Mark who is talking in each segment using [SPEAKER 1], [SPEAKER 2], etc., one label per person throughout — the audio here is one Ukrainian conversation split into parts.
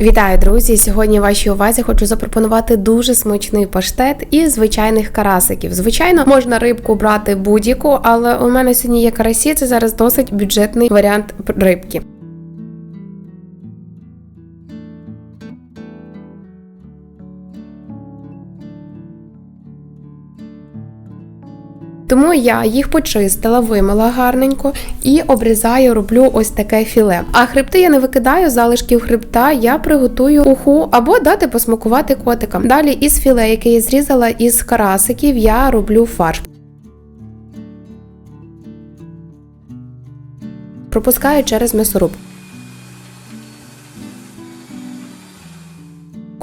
[SPEAKER 1] Вітаю, друзі! Сьогодні вашій увазі хочу запропонувати дуже смачний паштет із звичайних карасиків. Звичайно, можна рибку брати будь-яку, але у мене сьогодні є карасі. Це зараз досить бюджетний варіант рибки. Тому я їх почистила, вимила гарненько і обрізаю, роблю ось таке філе. А хребти я не викидаю, залишків хребта я приготую уху або дати посмакувати котикам. Далі із філе, яке я зрізала із карасиків, я роблю фарш. Пропускаю через м'ясорубку.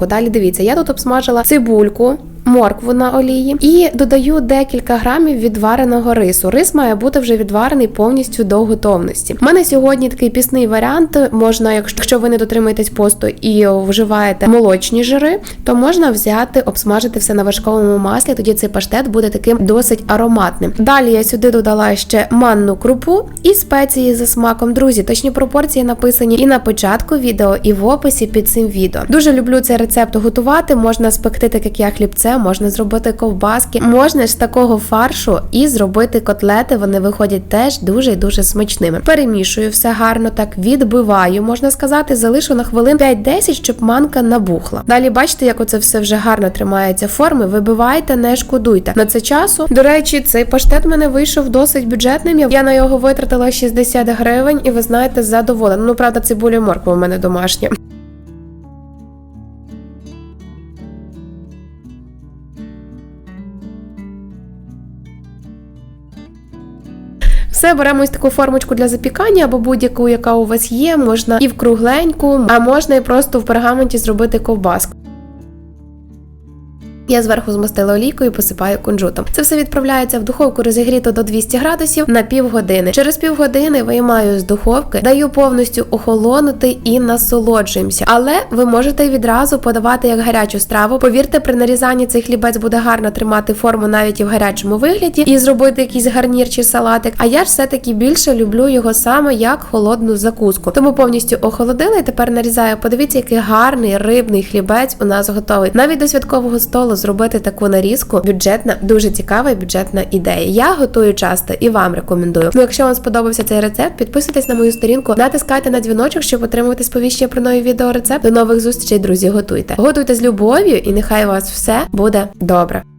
[SPEAKER 1] Далі дивіться, я тут обсмажила цибульку, моркву на олії і додаю декілька грамів відвареного рису. Рис має бути вже відварений повністю до готовності. У мене сьогодні такий пісний варіант. Можна, якщо ви не дотримуєтесь посту і вживаєте молочні жири, то можна взяти, обсмажити все на важковому маслі. Тоді цей паштет буде таким досить ароматним. Далі я сюди додала ще манну крупу і спеції за смаком. Друзі, точні пропорції написані і на початку відео, і в описі під цим відео. Дуже люблю цей рецепт готувати. Можна спекти так, як я можна зробити ковбаски, можна з такого фаршу і зробити котлети. Вони виходять теж дуже і дуже смачними. Перемішую все гарно, так відбиваю, можна сказати, залишу на хвилин 5-10, щоб манка набухла. Далі бачите, як оце все вже гарно тримається форми. Вибивайте, не шкодуйте. На це часу. До речі, цей паштет мене вийшов досить бюджетним. Я на його витратила 60 гривень, і ви знаєте, задоволена. Ну правда, цибуля і морква у мене домашня. Все, беремо ось таку формочку для запікання або будь-яку, яка у вас є. Можна і в кругленьку, а можна і просто в пергаменті зробити ковбаску. Я зверху змастила олійкою посипаю кунжутом. Це все відправляється в духовку розігріту до 200 градусів на півгодини. Через півгодини виймаю з духовки, даю повністю охолонути і насолоджуємося. Але ви можете відразу подавати як гарячу страву. Повірте, при нарізанні цей хлібець буде гарно тримати форму навіть і в гарячому вигляді, і зробити якийсь гарнір чи салатик. А я ж все-таки більше люблю його саме як холодну закуску. Тому повністю охолодила і тепер нарізаю. Подивіться, який гарний рибний хлібець у нас готовий. Навіть до святкового столу зробити таку нарізку. Бюджетна, дуже цікава бюджетна ідея. Я готую часто і вам рекомендую. Ну, якщо вам сподобався цей рецепт, підписуйтесь на мою сторінку, натискайте на дзвіночок, щоб отримувати сповіщення про нові відеорецепти. До нових зустрічей, друзі, готуйте. Готуйте з любов'ю, і нехай у вас все буде добре.